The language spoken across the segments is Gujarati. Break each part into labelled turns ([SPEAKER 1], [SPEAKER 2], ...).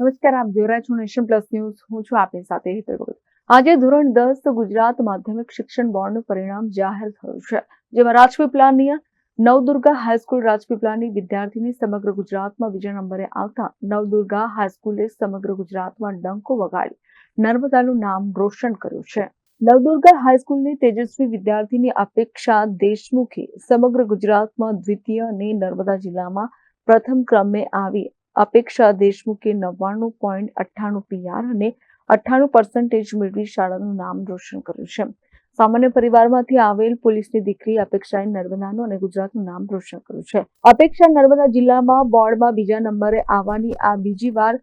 [SPEAKER 1] નમસ્કાર, આપ જોઈ રહ્યા છો નેશન પ્લસ ન્યૂઝ. હું છું આપની સાથે આજે ધોરણ દસ ગુજરાત માધ્યમિક શિક્ષણ બોર્ડનું પરિણામ જાહેર થયું છે, જેમાં રાજપીપળાની નવદુર્ગા હાઈસ્કૂલ રાજપીપળાની વિદ્યાર્થીની સમગ્ર ગુજરાતમાં બીજા નંબરે આવતા નવદુર્ગા હાઈસ્કૂલે સમગ્ર ગુજરાતમાં ડંકો વગાડી. નર્મદાનું નામ રોશન કર્યું છે. નવદુર્ગા હાઈસ્કૂલની તેજસ્વી વિદ્યાર્થીની અપેક્ષા દેશમુખી સમગ્ર ગુજરાતમાં દ્વિતીય અને નર્મદા જિલ્લામાં પ્રથમ ક્રમે આવી અપેક્ષા દેશમુખે નવ્વાણું પોઈન્ટ અઠ્ઠાણું પીઆર અને અઠ્ઠાણું પર્સન્ટેજ મેળવી શાળાનું નામ રોશન કર્યું છે. સામાન્ય પરિવારમાંથી આવેલ પોલીસની દીકરી અપેક્ષાએ નર્મદાનું અને ગુજરાતનું નામ રોશન કર્યું છે. અપેક્ષા નર્મદા જિલ્લામાં બોર્ડમાં બીજા નંબરે આવવાની આ બીજી વાર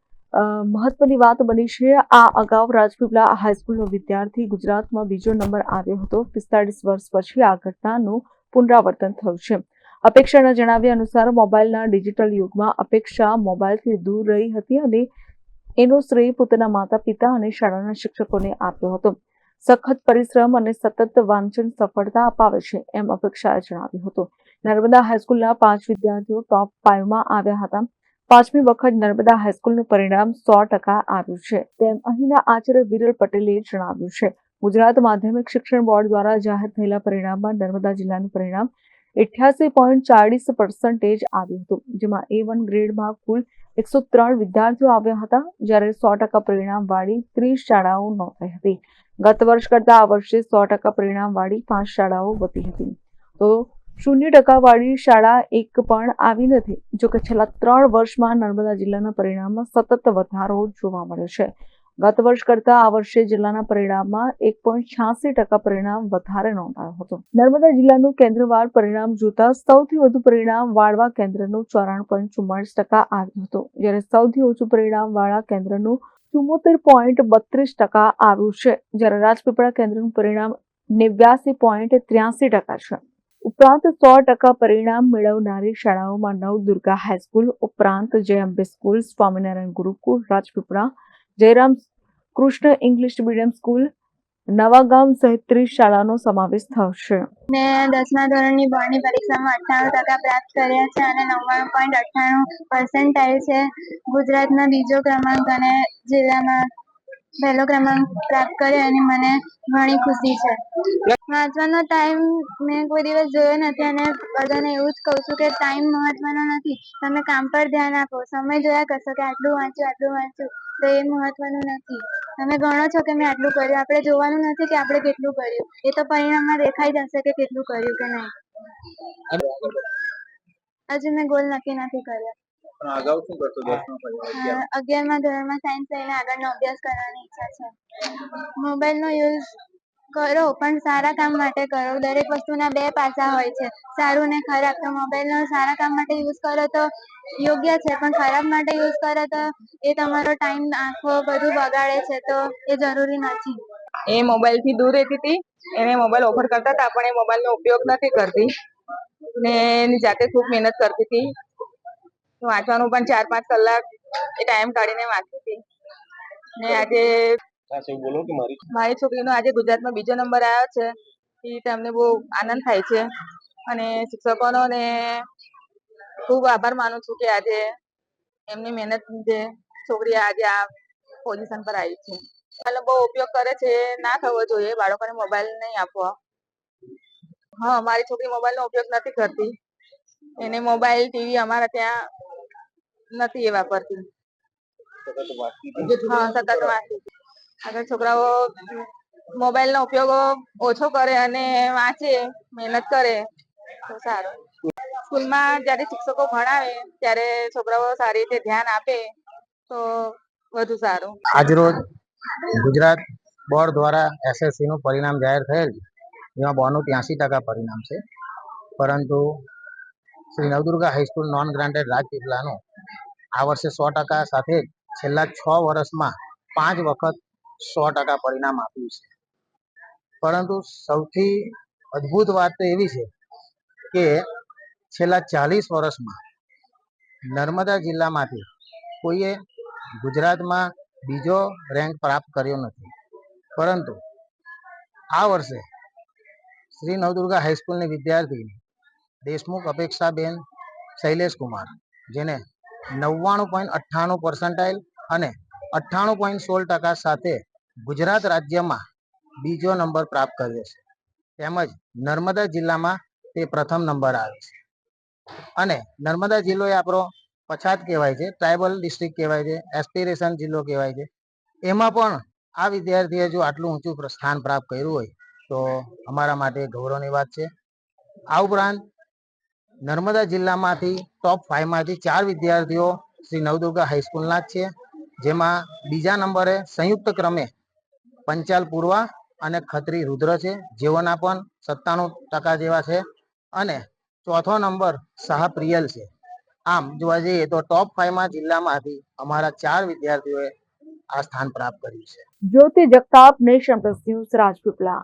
[SPEAKER 1] મહત્વની વાત બની છે. આ અગાઉ રાજપીપળા હાઈસ્કૂલનો વિદ્યાર્થી ગુજરાતમાં બીજો નંબર આવ્યો હતો. પિસ્તાળીસ વર્ષ પછી આ ઘટનાનું પુનરાવર્તન થયું છે. અપેક્ષાના જણાવ્યા અનુસાર મોબાઈલના ડિજિટલ યુગમાં અપેક્ષા મોબાઈલથી દૂર રહી હતી અને એનો શ્રેય પોતાના માતા પિતા અને શાળાના શિક્ષકોને આપ્યો હતો. સખત પરિશ્રમ અને સતત વાંચન સફળતા અપાવે છે એમ અપેક્ષાએ જણાવ્યું હતું. નર્મદા હાઈસ્કૂલના પાંચ વિદ્યાર્થીઓ ટોપ ફાઈવમાં આવ્યા હતા. પાંચમી વખત નર્મદા હાઈસ્કૂલનું પરિણામ સો ટકા આવ્યું છે. તેમ અહીંના આચાર્ય વિરલ પટેલે જણાવ્યું છે. ગુજરાત માધ્યમિક શિક્ષણ બોર્ડ દ્વારા જાહેર થયેલા પરિણામમાં નર્મદા જિલ્લાનું પરિણામ અઠ્યાસી પોઈન્ટ ચાળીસ પર્સન્ટેજ આવ્યું હતું, જેમાં એ વન ગ્રેડમાં કુલ એકસો ત્રણ વિદ્યાર્થીઓ આવ્યા હતા, જ્યારે સો ટકા પરિણામવાળી ત્રીસ શાળાઓ નોંધાઈ હતી. ગત વર્ષ કરતાં આ વર્ષે સો ટકા પરિણામવાળી પાંચ શાળાઓ વધી હતી. તો શૂન્ય ટકાવાળી શાળા એક પણ આવી નથી, જોકે છેલ્લા ત્રણ વર્ષમાં નર્મદા જિલ્લાના પરિણામમાં સતત વધારો જોવા મળ્યો છે. ગત વર્ષ કરતા આ વર્ષે જિલ્લાના પરિણામમાં એક પોઈન્ટ છ્યાસી ટકા પરિણામ વધારે નોંધાયો હતો. નર્મદા જિલ્લાનું કેન્દ્રવાર પરિણામ જોતા સૌથી વધુ પરિણામ વાળવા કેન્દ્રનું ચોરાણું પોઈન્ટ ચુમ્માળીસ ટકા આવ્યું હતું. જ્યારે સૌથી ઓછું પરિણામ વાળા કેન્દ્રનું ચુમ્મોતેર પોઈન્ટ બત્રીસ ટકા આવ્યું છે. જ્યારે રાજપીપળા કેન્દ્રનું પરિણામ નેવ્યાસી પોઈન્ટ ત્ર્યાસી ટકા છે. ઉપરાંત સો ટકા પરિણામ મેળવનારી શાળાઓમાં નવ દુર્ગા હાઈસ્કૂલ, ઉપરાંત Jay Ambe school, Swaminarayan Gurukul, Rajpipla Jayram Krishna English medium school Navagam સહિત શાળાનો સમાવેશ થશે.
[SPEAKER 2] મેં દસમા ધોરણની બોર્ડની પરીક્ષામાં અઠ્ઠાણું ટકા પ્રાપ્ત કર્યા છે અને નવ્વાણું પોઈન્ટ અઠ્ઠાણું પર્સન્ટાઇલ છે. ગુજરાતના બીજો ક્રમાંક અને જિલ્લામાં પહેલો ક્રમાંક પ્રાપ્ત કર્યો અને મને ઘણી ખુશી છે. વાંચવાનો ટાઈમ મેં કોઈ દિવસ જોયો નથી અને બધાને એવું જ કહું છું કે ટાઈમ મહત્વનો નથી. તમે કામ પર ધ્યાન આપો સમય જોયા કરશો કે આટલું વાંચ્યું આટલું વાંચ્યું તો એ મહત્વનું નથી. તમે ગણો છો કે મેં આટલું કર્યું આપણે જોવાનું નથી કે આપણે કેટલું કર્યું. એ તો પરિણામમાં દેખાઈ જશે કે કેટલું કર્યું કે નહીં. હજુ મેં ગોલ નક્કી નથી કર્યો.
[SPEAKER 3] અગાઉ શું કરતો? દસમા પછી
[SPEAKER 2] અ, અગિયારમા ધોરણમાં સાયન્સ લઈને આગળનો અભ્યાસ કરવાની ઈચ્છા છે. મોબાઈલનો યુઝ કરો પણ સારા કામ માટે કરો. દરેક વસ્તુના બે પાસા હોય છે. સારું ને ખરાબ. તો મોબાઈલનો સારા કામ માટે યુઝ કરો તો યોગ્ય છે પણ ખરાબ માટે યુઝ કરો તો એ તમારો ટાઈમ આંખો બધું બગાડે છે તો એ જરૂરી નથી.
[SPEAKER 4] એ મોબાઈલથી દૂર રહેતી હતી. એને મોબાઈલ ઓફર કરતા હતા પણ એ મોબાઈલનો ઉપયોગ નથી કરતી. ને એની જાતે ખૂબ મહેનત કરતી હતી. વાંચવાનું પણ ચાર પાંચ કલાક એ ટાઈમ કાઢીને વાંચી હતી ને આજે
[SPEAKER 3] બોલો કે મારી
[SPEAKER 4] મારી છોકરીનો આજે ગુજરાતમાં બીજો નંબર આવ્યો છે. એ તમને બહુ આનંદ થાય છે. અને શિક્ષકોનો ને ખૂબ આભાર માનું છું કે આજે એમની મહેનત લીધે છોકરી આજે આ પોઝિશન પર આવી છે. એટલે બહુ ઉપયોગ કરે છે ના થવો જોઈએ બાળકોને મોબાઈલ નહીં આપવો. હા મારી છોકરી મોબાઈલનો ઉપયોગ નથી કરતી. એને મોબાઈલ ટીવી અમારા ત્યાં નથી એ વાપરતી. હા સતત વાંચે આગળ છોકરાઓ મોબાઈલ નો ઉપયોગ ઓછો કરે અને વાંચે મહેનત કરે તો સારું. સ્કૂલમાં જ્યારે શિક્ષકો ભણાવે ત્યારે છોકરાઓ સારી રીતે ધ્યાન આપે તો વધુ સારું.
[SPEAKER 5] આજરોજ ગુજરાત બોર્ડ દ્વારા એસએસસી નું પરિણામ જાહેર થયેલ એમાં જેમાં બોનું ત્યાંસી ટકા પરિણામ છે. પરંતુ Shri Navdurga high school non granted રાજપીપળાનું આ વર્ષે સો ટકા સાથે છેલ્લા છ વર્ષમાં પાંચ વખત સો ટકા પરિણામ આપ્યું છે. પરંતુ સૌથી અદ્ભુત વાત તો એવી છે કે છેલ્લા ચાલીસ વર્ષમાં નર્મદા જિલ્લામાંથી કોઈએ ગુજરાતમાં બીજો રેન્ક પ્રાપ્ત કર્યો નથી. પરંતુ આ વર્ષે શ્રી નવદુર્ગા હાઈસ્કૂલની વિદ્યાર્થીની દેશમુખ અપેક્ષાબેન શૈલેષ કુમાર, જેને નવ્વાણું પોઈન્ટ અઠ્ઠાણું પર્સન્ટાઇલ અને અઠ્ઠાણું પોઈન્ટ સોળ ટકા સાથે ગુજરાત રાજ્યમાં બીજો નંબર પ્રાપ્ત કર્યો છે. તેમજ નર્મદા જિલ્લામાં તે પ્રથમ નંબર આવે છે. અને નર્મદા જિલ્લો એ આપણો પછાત કહેવાય છે, ટ્રાઇબલ ડિસ્ટ્રિક્ટ કહેવાય છે, એસ્પિરેશન જિલ્લો કહેવાય છે. એમાં પણ આ વિદ્યાર્થીએ જો આટલું ઊંચું સ્થાન પ્રાપ્ત કર્યું હોય તો અમારા માટે ગૌરવની વાત છે. આ ઉપરાંત નર્મદા જિલ્લામાંથી ટોપ ફાઈવમાંથી ચાર વિદ્યાર્થીઓ શ્રી નવદુર્ગા હાઈસ્કૂલના જ છે. જેમાં બીજા નંબરે સંયુક્ત ક્રમે પંચાલ પૂર્વા અને ખત્રી રુદ્ર છે. જેઓના પણ સત્તાણું ટકા જેવા છે. અને ચોથો નંબર શાહ પ્રિયલ છે. આમ જોવા જઈએ તો ટોપ ફાઈવમાં જિલ્લામાંથી અમારા ચાર વિદ્યાર્થીઓએ આ સ્થાન પ્રાપ્ત કર્યું છે.
[SPEAKER 1] Jyoti Jagtap nation plus news Rajpipla